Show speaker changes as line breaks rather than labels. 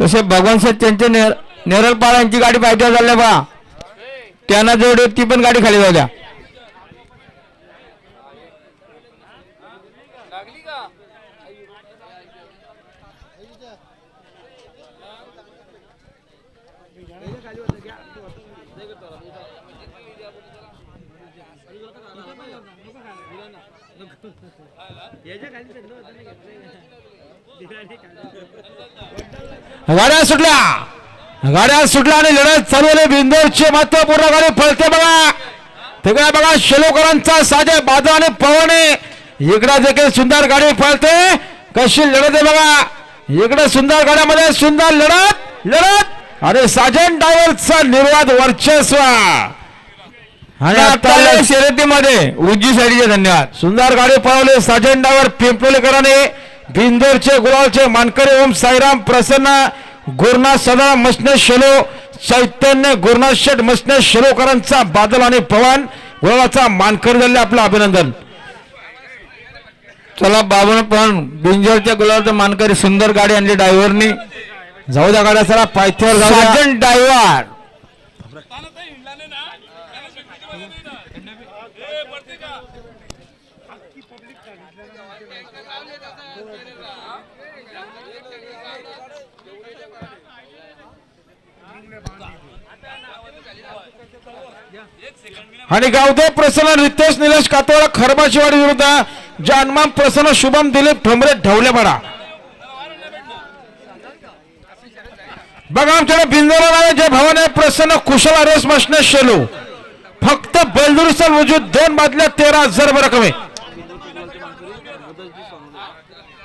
तसे भगवान शेठ त्यांचे नेर नेरळपाळ यांची गाडी पाहिजे झाल्या बा. त्यांना जेवढे ती पण गाडी खाली जाऊ द्या. गाड्या सुटल्या. गाड्या सुटल्या आणि लढत चालवले बिंदोरची महत्त्वपूर्ण गाडी पळते बघा. तिकडे बघा शेलोकरांचा साजे बाजा आणि पवने इकडे देखील सुंदर गाडी पळते. कशी लढत आहे बघा. इकडे सुंदर गाड्यामध्ये सुंदर लढत लढत. आणि साजन डायव्हरचा निर्वाद वर्चस्व. आणि आता शर्यतीमध्ये उज्जी साईडचे धन्यवाद. सुंदर गाडी पळवली. साजन डायव्हर पिंपलोलीकरांनी बिंदोरचे गुलावचे मानकरी ओम साईराम प्रसन्न गुरुनाथ सदा मसने शेलो चैतन्य गुरुनाथ शेठ मसने शेलोकरांचा बादल आणि पवन गुलाबाचा मानकरी झाले आपलं अभिनंदन. चला बाबा पण बिंजोरच्या गुलाबाचं मानकरी सुंदर गाडी आणली ड्रायव्हरनी. जाऊ द्या गाड्या चला पायथ्यावर जाऊ ड्रायव्हर. आणि गावदेव प्रसन्न रितेश निलेश कातोळा खरबाशिवाडी विरुद्ध जानमान प्रसन्न शुभम दिलीप ठोंबरे ढवलेपाडा बघा आमच्याकडे बिंदोला नावे जे भवन आहे प्रसन्न कुशल अरेस मशने शेलू. फक्त बैलदुरुस्त वजूद दोन बादल्या तेरा हजार रक्कम बदलची सांगली